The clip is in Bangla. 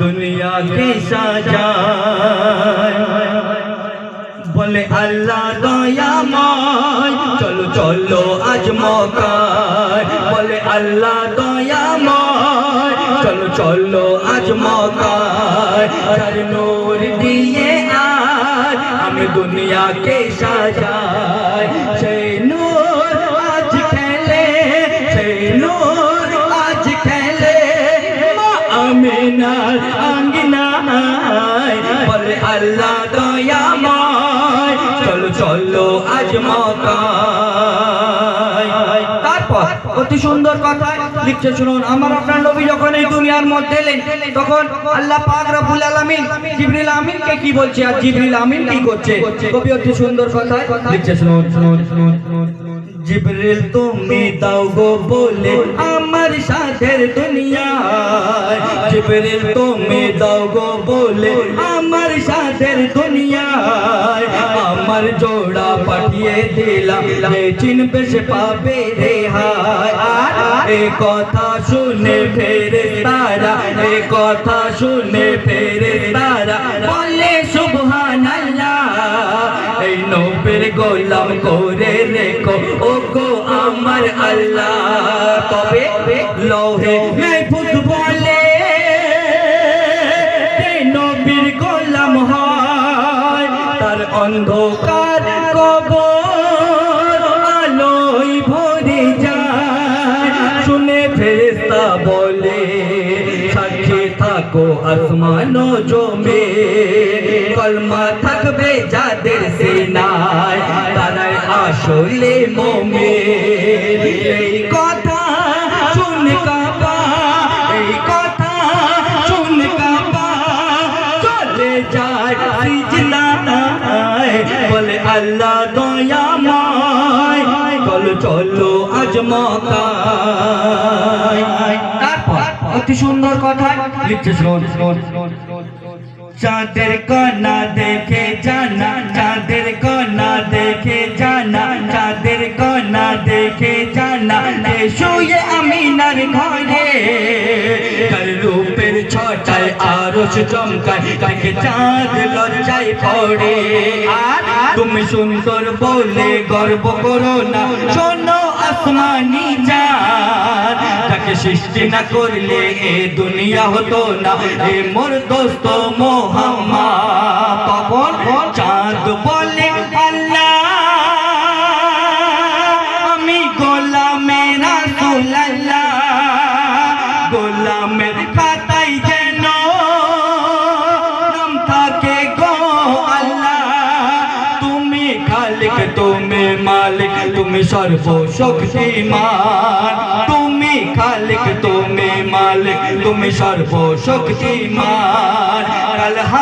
दुनिया के साजाए बोले अल्लाह दया मान चलो चलो आज मौका बोले अल्लाह दया मान चलो चलो आज मौका हर नूर दिए आज हमें दुनिया के साजाए नूर আল্লাহ দয়াময়। চলো চলো আজ মকায়। তারপর অতি সুন্দর কথা লিখছে, শুনুন, আমার আপনার নবী যখন এই দুনিয়ার মধ্যে এলেন, তখন আল্লাহ পাক রব্বুল আলামিন জিবরিল আমিনকে কি বলছে আর জিবরিল আমিন কি করছে? কবি অতি সুন্দর কথা লিখছে শুনুন শুনুন শুনুন। জিবরিল, তুমি দাও গো বলে আমার সাথের দুনিয়ায়। জিবরিল, তুমি দাও গো বলে আমার সাথের দুনিয়ায়। আমার জোড়া পাঠিয়ে দিলাম, যে চিনবে সে পাবে রে হায়। এ কথা শুনে ফেরে তারা এ কথা শুনে ফেরে তারা নবের গোলাম করে রেখো। ও গো আমার আল্লাহ তবে লোহে মেহফুজ বলে নবীর গোলাম হয়। তার অন্ধকার কবর থাকো আসমান জমে কলমা থাকবে যাদের সিনায় তারাই আসলে মোমে এই কথা শুন কাবা এই কথা শুন কাবা চলে যায় বলে আল্লাহ দয়াময় চলো চলো আজ মকায় তারপর অতি সুন্দর কথা লিখছে শুনুন শুনুন চাঁদের কণা দেখে জানা চাঁদের কণা দেখে জানা চাঁদের কণা দেখে জানা এ শুয়ে আমিনার ঘরে তার রূপের ছটায় আরশ চমকায় দেখে চাঁদ লজ্জায় পড়ে আর তুমি সুন্দর বলে গর্ব করো না শোনো আসমানি চাঁদ তাকে সৃষ্টি না করলে এ দুনিয়া হতো না। এ মোর দোস্ত মোহাম্মদ তুমি খালিক তুমি মালিক তুমি সর্বশক্তিমান। তুমি খালিক তুমি মালিক তুমি সর্বশক্তিমান।